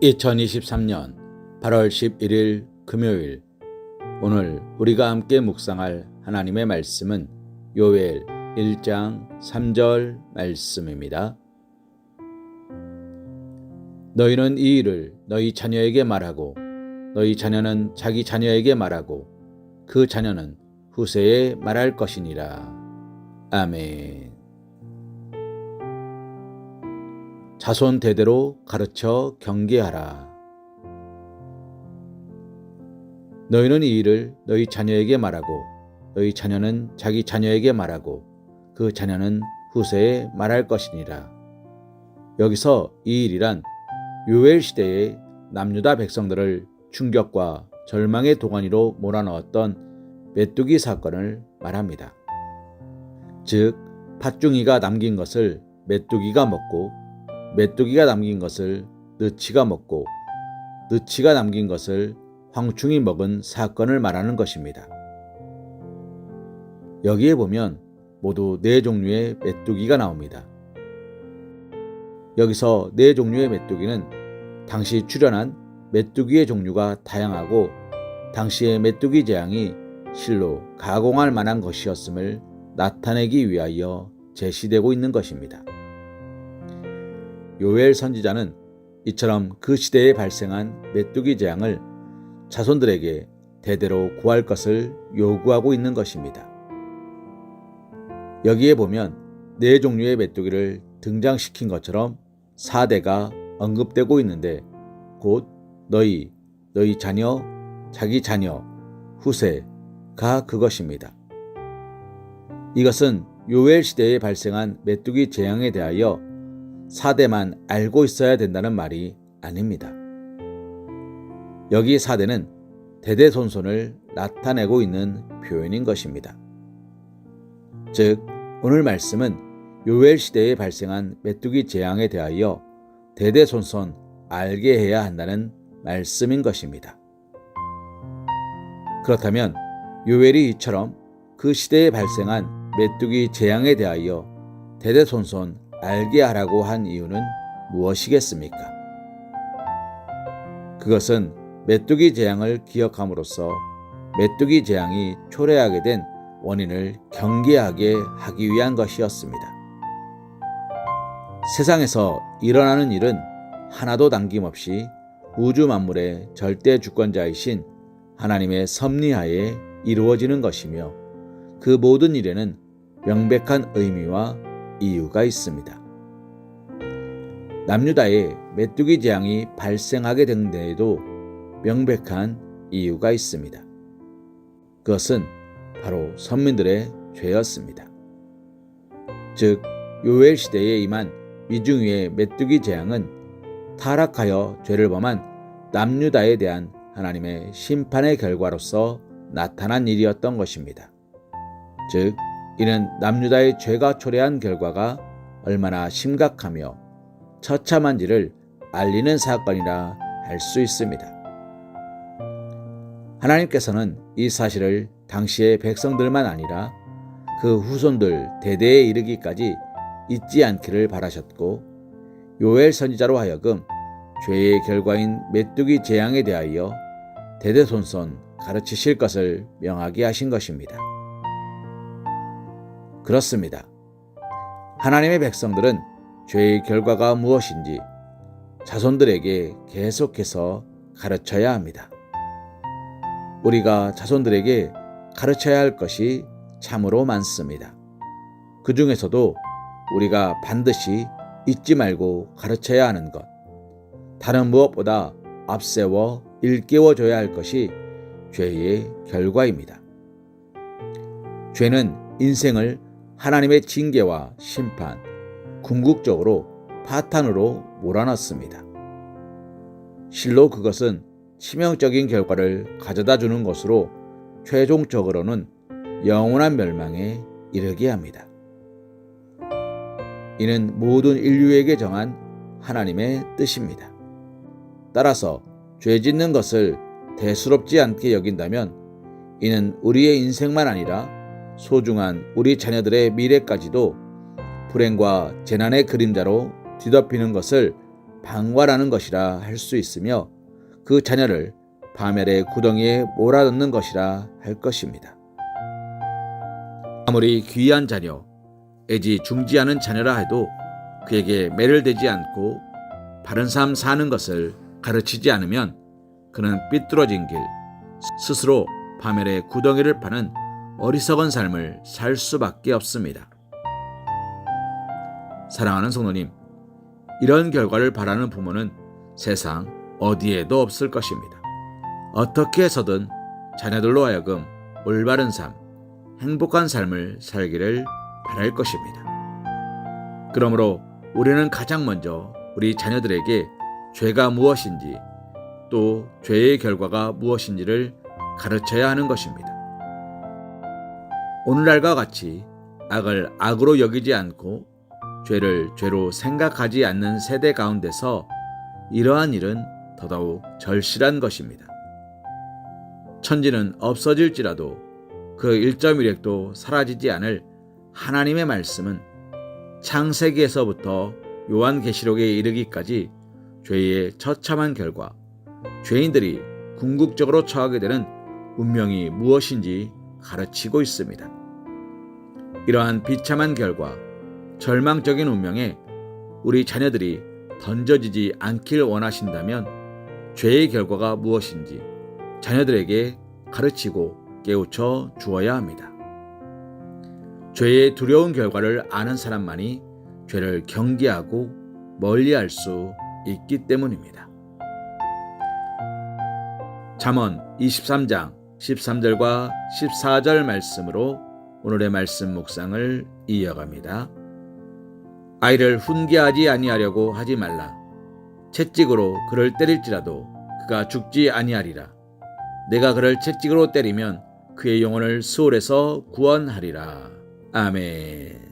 2023년 8월 11일 금요일 오늘 우리가 함께 묵상할 하나님의 말씀은 요엘 1장 3절 말씀입니다. 너희는 이 일을 너희 자녀에게 말하고 너희 자녀는 자기 자녀에게 말하고 그 자녀는 후세에 말할 것이니라. 아멘. 자손 대대로 가르쳐 경계하라. 너희는 이 일을 너희 자녀에게 말하고 너희 자녀는 자기 자녀에게 말하고 그 자녀는 후세에 말할 것이니라. 여기서 이 일이란 요엘 시대의 남유다 백성들을 충격과 절망의 도가니로 몰아넣었던 메뚜기 사건을 말합니다. 즉 팥중이가 남긴 것을 메뚜기가 먹고 메뚜기가 남긴 것을 느치가 먹고 느치가 남긴 것을 황충이 먹은 사건을 말하는 것입니다. 여기에 보면 모두 네 종류의 메뚜기가 나옵니다. 여기서 네 종류의 메뚜기는 당시 출현한 메뚜기의 종류가 다양하고 당시의 메뚜기 재앙이 실로 가공할 만한 것이었음을 나타내기 위하여 제시되고 있는 것입니다. 요엘 선지자는 이처럼 그 시대에 발생한 메뚜기 재앙을 자손들에게 대대로 구할 것을 요구하고 있는 것입니다. 여기에 보면 네 종류의 메뚜기를 등장시킨 것처럼 4대가 언급되고 있는데 곧 너희, 너희 자녀, 자기 자녀, 후세가 그것입니다. 이것은 요엘 시대에 발생한 메뚜기 재앙에 대하여 4대만 알고 있어야 된다는 말이 아닙니다. 여기 4대는 대대손손을 나타내고 있는 표현인 것입니다. 즉, 오늘 말씀은 요엘 시대에 발생한 메뚜기 재앙에 대하여 대대손손 알게 해야 한다는 말씀인 것입니다. 그렇다면 요엘이 이처럼 그 시대에 발생한 메뚜기 재앙에 대하여 대대손손 알게 하라고 한 이유는 무엇이겠습니까? 그것은 메뚜기 재앙을 기억함으로써 메뚜기 재앙이 초래하게 된 원인을 경계하게 하기 위한 것이었습니다. 세상에서 일어나는 일은 하나도 남김없이 우주 만물의 절대 주권자이신 하나님의 섭리하에 이루어지는 것이며 그 모든 일에는 명백한 의미와 이유가 있습니다. 남유다에 메뚜기 재앙이 발생하게 된 데에도 명백한 이유가 있습니다. 그것은 바로 선민들의 죄였습니다. 즉 요엘 시대에 임한 미중위의 메뚜기 재앙은 타락하여 죄를 범한 남유다에 대한 하나님의 심판의 결과로서 나타난 일이었던 것입니다. 즉 이는 남유다의 죄가 초래한 결과가 얼마나 심각하며 처참한지를 알리는 사건이라 할 수 있습니다. 하나님께서는 이 사실을 당시의 백성들만 아니라 그 후손들 대대에 이르기까지 잊지 않기를 바라셨고 요엘 선지자로 하여금 죄의 결과인 메뚜기 재앙에 대하여 대대손손 가르치실 것을 명하게 하신 것입니다. 그렇습니다. 하나님의 백성들은 죄의 결과가 무엇인지 자손들에게 계속해서 가르쳐야 합니다. 우리가 자손들에게 가르쳐야 할 것이 참으로 많습니다. 그 중에서도 우리가 반드시 잊지 말고 가르쳐야 하는 것, 다른 무엇보다 앞세워 일깨워줘야 할 것이 죄의 결과입니다. 죄는 인생을 하나님의 징계와 심판, 궁극적으로 파탄으로 몰아넣습니다. 실로 그것은 치명적인 결과를 가져다 주는 것으로 최종적으로는 영원한 멸망에 이르게 합니다. 이는 모든 인류에게 정한 하나님의 뜻입니다. 따라서 죄 짓는 것을 대수롭지 않게 여긴다면 이는 우리의 인생만 아니라 소중한 우리 자녀들의 미래까지도 불행과 재난의 그림자로 뒤덮이는 것을 방관하는 것이라 할 수 있으며 그 자녀를 파멸의 구덩이에 몰아넣는 것이라 할 것입니다. 아무리 귀한 자녀, 애지중지하는 자녀라 해도 그에게 매를 대지 않고 바른 삶 사는 것을 가르치지 않으면 그는 삐뚤어진 길, 스스로 파멸의 구덩이를 파는 어리석은 삶을 살 수밖에 없습니다. 사랑하는 성도님, 이런 결과를 바라는 부모는 세상 어디에도 없을 것입니다. 어떻게 해서든 자녀들로 하여금 올바른 삶, 행복한 삶을 살기를 바랄 것입니다. 그러므로 우리는 가장 먼저 우리 자녀들에게 죄가 무엇인지 또 죄의 결과가 무엇인지를 가르쳐야 하는 것입니다. 오늘날과 같이 악을 악으로 여기지 않고 죄를 죄로 생각하지 않는 세대 가운데서 이러한 일은 더더욱 절실한 것입니다. 천지는 없어질지라도 그 1.1핵도 사라지지 않을 하나님의 말씀은 창세기에서부터 요한계시록에 이르기까지 죄의 처참한 결과, 죄인들이 궁극적으로 처하게 되는 운명이 무엇인지 가르치고 있습니다. 이러한 비참한 결과, 절망적인 운명에 우리 자녀들이 던져지지 않길 원하신다면 죄의 결과가 무엇인지 자녀들에게 가르치고 깨우쳐 주어야 합니다. 죄의 두려운 결과를 아는 사람만이 죄를 경계하고 멀리할 수 있기 때문입니다. 잠언 23장 13절과 14절 말씀으로 오늘의 말씀 묵상을 이어갑니다. 아이를 훈계하지 아니하려고 하지 말라. 채찍으로 그를 때릴지라도 그가 죽지 아니하리라. 내가 그를 채찍으로 때리면 그의 영혼을 수월에서 구원하리라. 아멘.